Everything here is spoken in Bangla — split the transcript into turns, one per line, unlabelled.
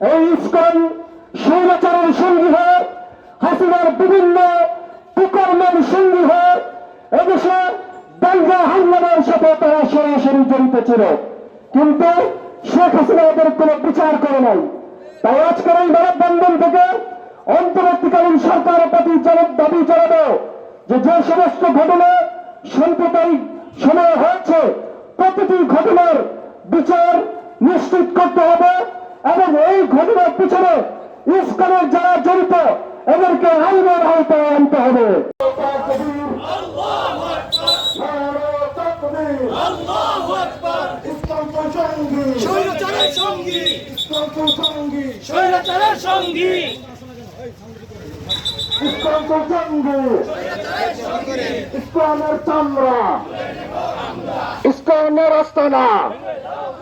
এই
ইস্কন স্বৈরাচারের সঙ্গী হয়ে হাসিনার বিভিন্ন কুকর্মের সঙ্গী হয়ে এদেশে দাঙ্গা হামলার সাথে তারা সরাসরি জড়িত ছিল। কিন্তু শেখ হাসিনা এদের কোনো বিচার করে নাই। তাই আজকের এই মানববন্ধন থেকে অন্তর্বর্তীকালীন সরকারের প্রতি জবাব দাবি জানাব যে যে সমস্ত ঘটনা সাম্প্রদায়িক সময় হয়েছে, প্রতিটি ঘটনার বিচার নিশ্চিত করতে হবে। এবং এই ঘটনার পিছনে ইস্কনের যারা জড়িত এদেরকে আইনের আওতায় আনতে হবে। ইস্কনের চামড়া ইস্কনের আস্তানা।